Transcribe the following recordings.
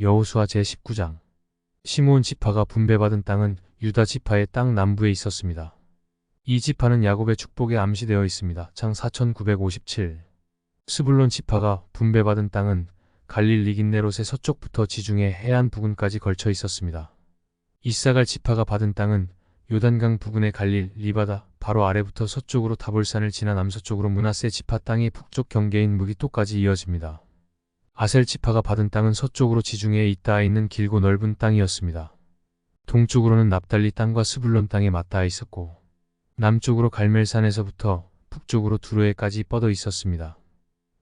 여호수아 제19장 시므온 지파가 분배받은 땅은 유다 지파의 땅 남부에 있었습니다. 이 지파는 야곱의 축복에 암시되어 있습니다. 장4957 스불론 지파가 분배받은 땅은 갈릴 리 긴네롯의 서쪽부터 지중해 해안 부근까지 걸쳐 있었습니다. 이사갈 지파가 받은 땅은 요단강 부근의 갈릴 리바다 바로 아래부터 서쪽으로 다볼산을 지나 남서쪽으로 문하세 지파 땅이 북쪽 경계인 무기토까지 이어집니다. 아셀 지파가 받은 땅은 서쪽으로 지중해에 잇닿아 있는 길고 넓은 땅이었습니다. 동쪽으로는 납달리 땅과 스불론 땅에 맞닿아 있었고 남쪽으로 갈멜산에서부터 북쪽으로 두로에까지 뻗어 있었습니다.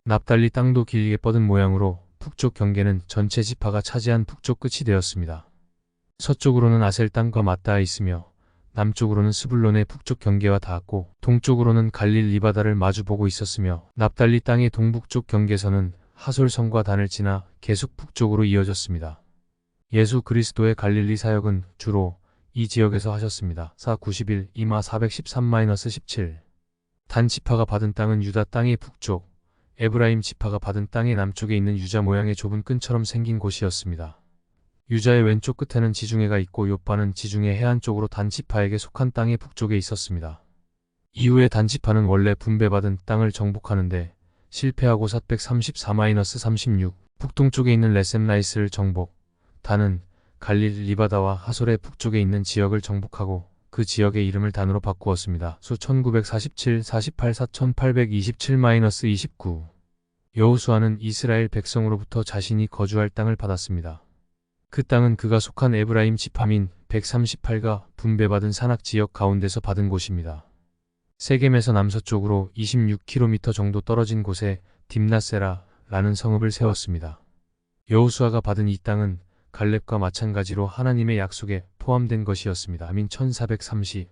납달리 땅도 길게 뻗은 모양으로 북쪽 경계는 전체 지파가 차지한 북쪽 끝이 되었습니다. 서쪽으로는 아셀 땅과 맞닿아 있으며 남쪽으로는 스불론의 북쪽 경계와 닿았고 동쪽으로는 갈릴 리바다를 마주보고 있었으며 납달리 땅의 동북쪽 경계선은 하솔성과 단을 지나 계속 북쪽으로 이어졌습니다. 예수 그리스도의 갈릴리 사역은 주로 이 지역에서 하셨습니다. 사 91, 이마 413-17 단 지파가 받은 땅은 유다 땅의 북쪽, 에브라임 지파가 받은 땅의 남쪽에 있는 유자 모양의 좁은 끈처럼 생긴 곳이었습니다. 유자의 왼쪽 끝에는 지중해가 있고 요파는 지중해 해안 쪽으로 단지파에게 속한 땅의 북쪽에 있었습니다. 이후에 단지파는 원래 분배받은 땅을 정복하는데 실패하고 434-36 북동쪽에 있는 레셈라이스를 정복, 단은 갈릴 리바다와 하솔의 북쪽에 있는 지역을 정복하고 그 지역의 이름을 단으로 바꾸었습니다. 수 1947, 48, 4827-29 여호수아는 이스라엘 백성으로부터 자신이 거주할 땅을 받았습니다. 그 땅은 그가 속한 에브라임 지파민 138가 분배받은 산악 지역 가운데서 받은 곳입니다. 세겜에서 남서쪽으로 26km 정도 떨어진 곳에 딥나세라라는 성읍을 세웠습니다. 여호수아가 받은 이 땅은 갈렙과 마찬가지로 하나님의 약속에 포함된 것이었습니다. 아민 1430